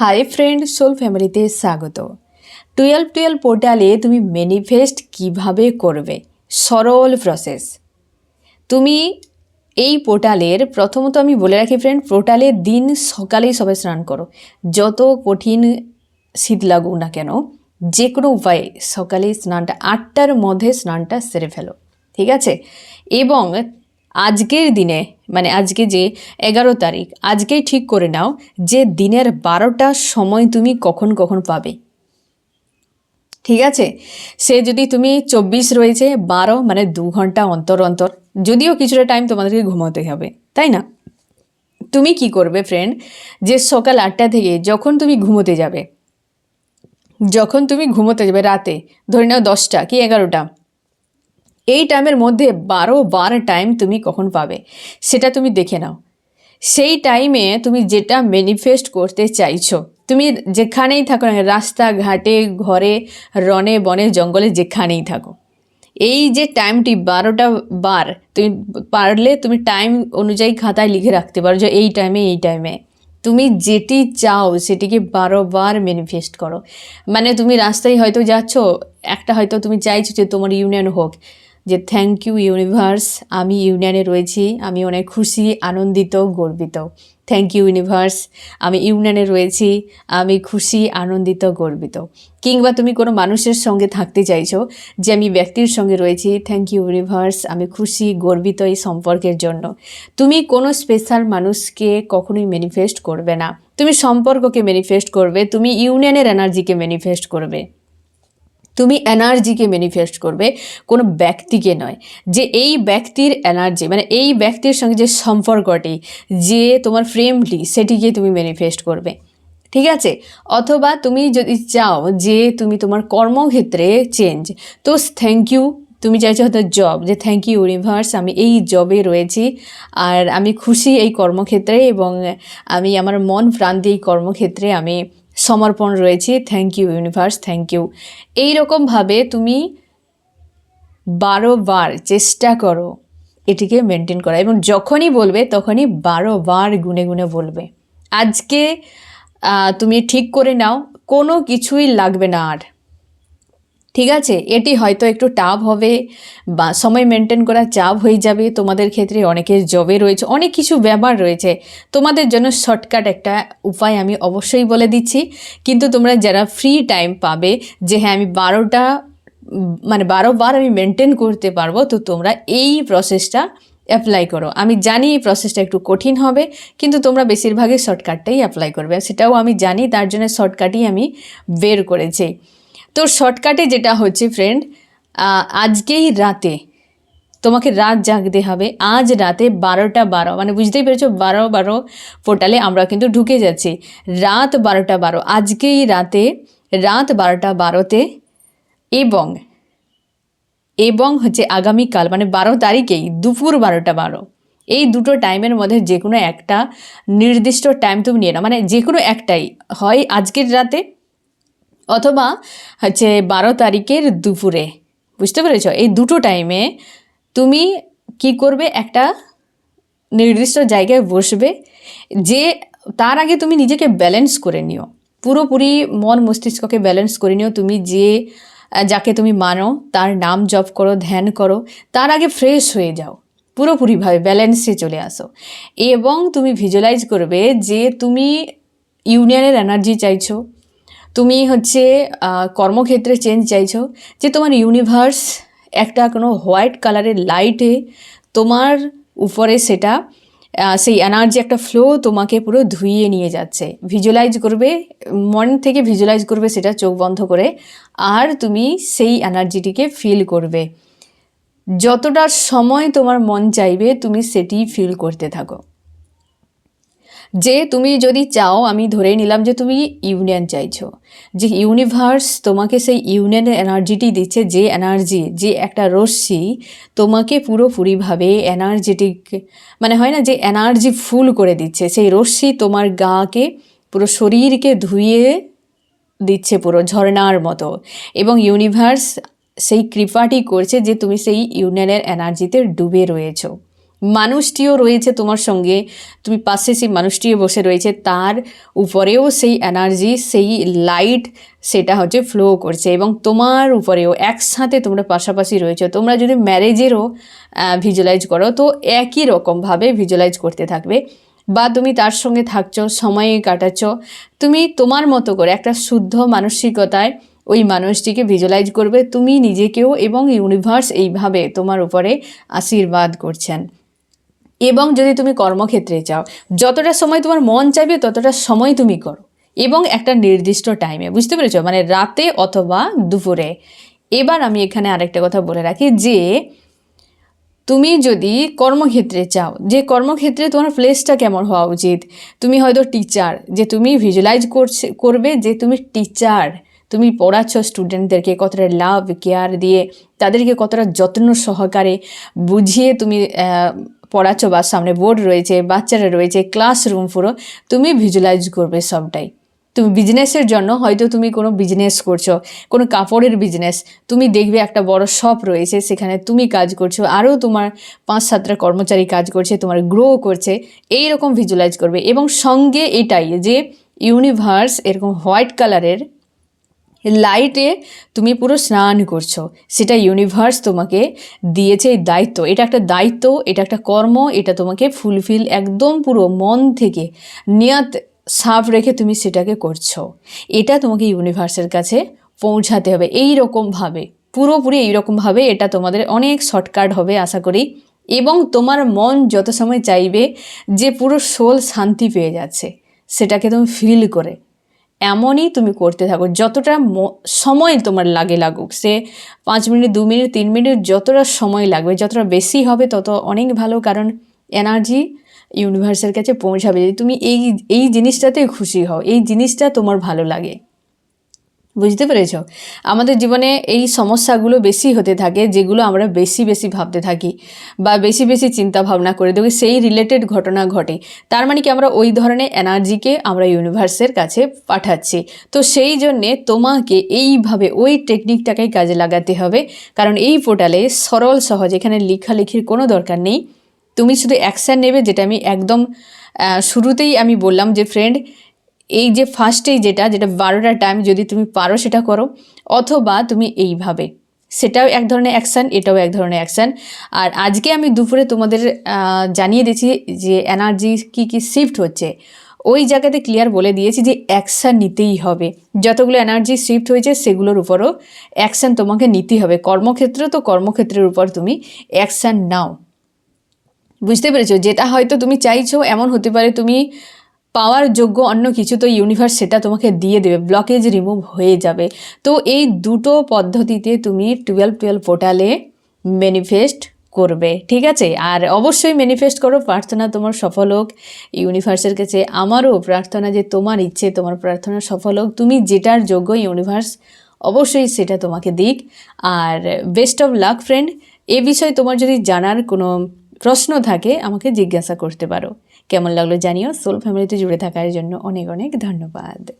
Hi friend soul ফ্যামিলিতে স্বাগত। Twelve twelve পোর্টালে তুমি ম্যানিফেস্ট কীভাবে করবে? সরল প্রসেস তুমি এই পোর্টালের প্রথমত আমি বলে রাখি ফ্রেন্ড পোর্টালের দিন সকালেই সবাই স্নান করো। যত কঠিন শীত লাগুক না কেন যে কোনো উপায়ে সকালে স্নানটা, আটটার মধ্যে স্নানটা সেরে ফেলো। ঠিক আছে? এবং আজকের দিনে মানে আজকে যে এগারো তারিখ, আজকেই ঠিক করে নাও যে দিনের বারোটা সময় তুমি কখন কখন পাবে। ঠিক আছে? সে যদি তুমি চব্বিশ রয়েছে, বারো মানে দু ঘণ্টা অন্তর অন্তর, যদিও কিছুটা টাইম তোমাদেরকে ঘুমোতে হবে, তাই না? তুমি কি করবে ফ্রেন্ড যে সকাল আটটা থেকে যখন তুমি ঘুমোতে যাবে, যখন তুমি ঘুমোতে যাবে রাতে, ধরে নাও দশটা কি এগারোটা এই টাইমের মধ্যে বারো বার টাইম তুমি কখন পাবে? সেটা তুমি দেখে নাও। সেই টাইমে তুমি যেটা ম্যানিফেস্ট করতে চাইছো, তুমি যেখানেই থাকো না রাস্তাঘাটে, ঘরে, রনে, বনে, জঙ্গলে, যেখানেই থাকো, এই যে টাইমটি বারোটা বার তুমি পারলে তুমি টাইম অনুযায়ী খাতায় লিখে রাখতে পারো যে এই টাইমে এই টাইমে তুমি যেটি চাও সেটিকে বারোবার ম্যানিফেস্ট করো। মানে তুমি রাস্তায় হয়তো যাচ্ছ, একটা হয়তো তুমি চাইছো যে তোমার ইউনিয়ন হোক যে থ্যাংক ইউ ইউনিভার্স আমি ইউনিয়নে রয়েছি, আমি অনেক খুশি, আনন্দিত, গর্বিত। থ্যাংক ইউ ইউনিভার্স আমি ইউনিয়নে রয়েছি, আমি খুশি, আনন্দিত, গর্বিত। কিংবা তুমি কোনো মানুষের সঙ্গে থাকতে চাইছো যে আমি ব্যক্তির সঙ্গে রয়েছি থ্যাংক ইউ ইউনিভার্স আমি খুশি, গর্বিত এই সম্পর্কের জন্য। তুমি কোনো স্পেশাল মানুষকে কখনোই ম্যানিফেস্ট করবে না। তুমি সম্পর্ককে ম্যানিফেস্ট করবে, তুমি ইউনিয়নের এনার্জিকে ম্যানিফেস্ট করবে। তুমি এনার্জিকে ম্যানিফেস্ট করবে কোনো ব্যক্তিকে নয়। যে এই ব্যক্তির এনার্জি মানে এই ব্যক্তির সঙ্গে যে সম্পর্কটি, যে তোমার ফ্রেমটি সেটিকে তুমি ম্যানিফেস্ট করবে। ঠিক আছে? অথবা তুমি যদি চাও যে তুমি তোমার কর্মক্ষেত্রে চেঞ্জ তো থ্যাংক ইউ তুমি চাইছো হয়তো জব যে থ্যাংক ইউ ইউনিভার্স আমি এই জবে রয়েছি, আর আমি খুশি এই কর্মক্ষেত্রে এবং আমি আমার মন প্রাণ দিয়ে এই কর্মক্ষেত্রে আমি সমর্পণ রয়েছে। Thank you universe thank you এইরকমভাবে তুমি বারোবার চেষ্টা করো এটিকে মেনটেন করা। এবং যখনই বলবে, তখনই বারোবার গুনে গুনে বলবে। আজকে তুমি ঠিক করে নাও, কোনো কিছুই লাগবে না আর। ঠিক আছে? এটি হয়তো একটু টাফ হবে বা সময় মেনটেন করা চাপ হয়ে যাবে। তোমাদের ক্ষেত্রে অনেকের জবে রয়েছে, অনেক কিছু ব্যাপার রয়েছে। তোমাদের জন্য শর্টকাট একটা উপায় আমি অবশ্যই বলে দিচ্ছি। কিন্তু তোমরা যারা ফ্রি টাইম পাবে, যে হ্যাঁ আমি বারোটা মানে বারোবার আমি মেনটেন করতে পারব, তো তোমরা এই প্রসেসটা অ্যাপ্লাই করো। আমি জানি এই প্রসেসটা একটু কঠিন হবে, কিন্তু তোমরা বেশিরভাগই শর্টকাটটাই অ্যাপ্লাই করবে। সেটাও আমি জানি, তার জন্য শর্টকাটই আমি বের করেছি। তো শর্টকাটে যেটা হচ্ছে ফ্রেন্ড আজকেই রাতে তোমাকে রাত জাগতে হবে। আজ রাতে বারোটা বারো মানে বুঝতেই পেরেছ, বারো বারো পোর্টালে আমরা কিন্তু ঢুকে যাচ্ছি। রাত বারোটা বারো, আজকেই রাতে রাত বারোটা বারোতে এবং এবং হচ্ছে আগামীকাল মানে বারো তারিখেই দুপুর বারোটা বারো। এই দুটো টাইমের মধ্যে যে কোনো একটা নির্দিষ্ট টাইম তুমি নিয়ে নাও মানে যে কোনো একটাই। হয় আজকের রাতে অথবা হচ্ছে বারো তারিখের দুপুরে, বুঝতে পেরেছ? এই দুটো টাইমে তুমি কি করবে? একটা নির্দিষ্ট জায়গায় বসবে, যে তার আগে তুমি নিজেকে ব্যালেন্স করে নিও। পুরোপুরি মন মস্তিষ্ককে ব্যালেন্স করে নিও। তুমি যে যাকে তুমি মানো, তার নাম জপ করো, ধ্যান করো, তার আগে ফ্রেশ হয়ে যাও। পুরোপুরিভাবে ব্যালেন্সে চলে আসো। এবং তুমি ভিজুয়ালাইজ করবে যে তুমি ইউনিয়নের এনার্জি চাইছো। তুমি হচ্ছে কর্মক্ষেত্রে চেঞ্জ চাইছো যে তোমার ইউনিভার্স একটা কোনো হোয়াইট কালারের লাইটে তোমার উপরে সেটা সেই এনার্জি একটা ফ্লো তোমাকে পুরো ধুইয়ে নিয়ে যাচ্ছে। ভিজুয়ালাইজ করবে, মন থেকে ভিজুয়ালাইজ করবে সেটা চোখ বন্ধ করে, আর তুমি সেই এনার্জিটিকে ফিল করবে। যতটা সময় তোমার মন চাইবে, তুমি সেটি ফিল করতে থাকো। যে তুমি যদি চাও, আমি ধরে নিলাম যে তুমি ইউনিয়ন চাইছো। যে ইউনিভার্স তোমাকে সেই ইউনিয়নের এনার্জিটি দিচ্ছে, যে এনার্জি যে একটা রশ্মি তোমাকে পুরোপুরিভাবে এনার্জেটিক মানে হয় না যে এনার্জি ফুল করে দিচ্ছে, সেই রশ্মি তোমার গাকে পুরো শরীরকে ধুয়ে দিচ্ছে পুরো ঝর্ণার মতো। এবং ইউনিভার্স সেই কৃপাটি করছে যে তুমি সেই ইউনিয়নের এনার্জিতে ডুবে রয়েছো। মানুষটিও রয়েছে তোমার সঙ্গে। তুমি পাশে সেই মানুষটিও বসে রয়েছে। তার উপরেও সেই এনার্জি সেই লাইট সেটা হচ্ছে ফ্লো করছে এবং তোমার উপরেও একসাথে তোমরা পাশাপাশি রয়েছে। তোমরা যদি ম্যারেজেরও ভিজুয়ালাইজ করো, তো একই রকমভাবে ভিজুয়ালাইজ করতে থাকবে। বা তুমি তার সঙ্গে থাকছো, সময় কাটাচ্ছ, তুমি তোমার মতো করে একটা শুদ্ধ মানসিকতায় ওই মানুষটিকে ভিজুয়ালাইজ করবে। তুমি নিজেকেও এবং ইউনিভার্স এইভাবে তোমার উপরে আশীর্বাদ করছেন। এবং যদি তুমি কর্মক্ষেত্রে চাও যতটা সময় তোমার মন চাইবে ততটা সময় তুমি করো। এবং একটা নির্দিষ্ট টাইমে বুঝতে পেরেছ? মানে রাতে অথবা দুপুরে। এবার আমি এখানে আরেকটা কথা বলে রাখি যে, তুমি যদি কর্মক্ষেত্রে চাও, যে কর্মক্ষেত্রে তোমার প্লেসটা কেমন হওয়া উচিত? তুমি হয়তো টিচার যে তুমি ভিজুয়ালাইজ করছে, করবে যে তুমি টিচার তুমি পড়াচ্ছ স্টুডেন্টদেরকে কতটা লাভ কেয়ার দিয়ে, তাদেরকে কতটা যত্ন সহকারে বুঝিয়ে তুমি পড়াচ্ছ বা সামনে বোর্ড রয়েছে, বাচ্চারা রয়েছে ক্লাসরুম পুরো, তুমি ভিজুয়ালাইজ করবে সবটাই। তুমি বিজনেসের জন্য হয়তো তুমি কোনো বিজনেস করছ, কোনো কাপড়ের বিজনেস তুমি দেখবে একটা বড় শপ রয়েছে, সেখানে তুমি কাজ করছ, আরও তোমার পাঁচ সাতটা কর্মচারী কাজ করছে, তোমার গ্রো করছে এই রকম ভিজুয়ালাইজ করবে। এবং সঙ্গে এটাই যে ইউনিভার্স এরকম হোয়াইট কালারের লাইটে তুমি পুরো স্নান করছ। সেটা ইউনিভার্স তোমাকে দিয়েছে এই দায়িত্ব। এটা একটা দায়িত্ব, এটা একটা কর্ম, এটা তোমাকে ফুলফিল একদম পুরো মন থেকে নিয়ত সাফ রেখে তুমি সেটাকে করছ। এটা তোমাকে ইউনিভার্সের কাছে পৌঁছাতে হবে। এই রকমভাবে পুরোপুরি এইরকমভাবে এটা তোমাদের অনেক শর্টকাট হবে আশা করি। এবং তোমার মন যত সময় চাইবে যে পুরো সোল শান্তি পেয়ে যাচ্ছে, সেটাকে তুমি ফিল করে। এমনই তুমি করতে থাকো, যতটা সময় তোমার লাগে লাগুক, সে পাঁচ মিনিট, দু মিনিট, তিন মিনিট, যতটা সময় লাগবে, যতটা বেশি হবে, তত অনেক ভালো কারণ এনার্জি ইউনিভার্সের কাছে পৌঁছাবে। তুমি এই এই জিনিসটাতে খুশি হও, এই জিনিসটা তোমার ভালো লাগে। বুঝতে পেরেছ? আমাদের জীবনে এই সমস্যাগুলো বেশি হতে থাকে, যেগুলো আমরা বেশি বেশি ভাবতে থাকি বা বেশি বেশি চিন্তা ভাবনা করে দেখি সেই রিলেটেড ঘটনা ঘটে। তার মানে কি আমরা ওই ধরনের এনার্জিকে আমরা ইউনিভার্সের কাছে পাঠাচ্ছি। তো সেই জন্যে তোমাকে এইভাবে ওই টেকনিকটাকেই কাজে লাগাতে হবে। কারণ এই পোর্টালে সরল, সহজ, এখানে লেখালেখির কোনো দরকার নেই। তুমি শুধু অ্যাকশান নেবে, যেটা আমি একদম শুরুতেই আমি বললাম যে ফ্রেন্ড এই যে ফার্স্টেই যেটা যেটা বারোটা টাইম যদি তুমি পারো সেটা করো, অথবা তুমি এইভাবে। সেটাও এক ধরনের অ্যাকশান এটাও এক ধরনের অ্যাকশান আর আজকে আমি দুপুরে তোমাদের জানিয়ে দিয়েছি যে এনার্জি কি কি শিফট হচ্ছে। ওই জায়গাতে ক্লিয়ার বলে দিয়েছি যে অ্যাকশান নিতেই হবে। যতগুলো এনার্জি শিফট হয়েছে সেগুলোর উপরও অ্যাকশান তোমাকে নিতেই হবে। কর্মক্ষেত্র তো কর্মক্ষেত্রের উপর তুমি অ্যাকশান নাও। বুঝতে পেরেছ? যেটা হয়তো তুমি চাইছো, এমন হতে পারে তুমি পাওয়ার যোগ্য অন্য কিছু, তো ইউনিভার্স সেটা তোমাকে দিয়ে দেবে ব্লকেজ রিমুভ হয়ে যাবে। তো এই দুটো পদ্ধতিতে তুমি টুয়েলভ টুয়েলভ পোর্টালে ম্যানিফেস্ট করবে, ঠিক আছে? আর অবশ্যই ম্যানিফেস্ট করো, প্রার্থনা তোমার সফল হোক ইউনিভার্সের কাছে আমারও প্রার্থনা যে তোমার ইচ্ছে, তোমার প্রার্থনা সফল হোক, তুমি যেটার যোগ্য ইউনিভার্স অবশ্যই সেটা তোমাকে দিক। আর বেস্ট অফ লাক ফ্রেন্ড এ বিষয়ে তোমার যদি জানার কোনো প্রশ্ন থাকে, আমাকে জিজ্ঞাসা করতে পারো। কেমন লাগল জানিও। সোল ফ্যামিলিতে জুড়ে থাকার জন্য অনেক অনেক ধন্যবাদ।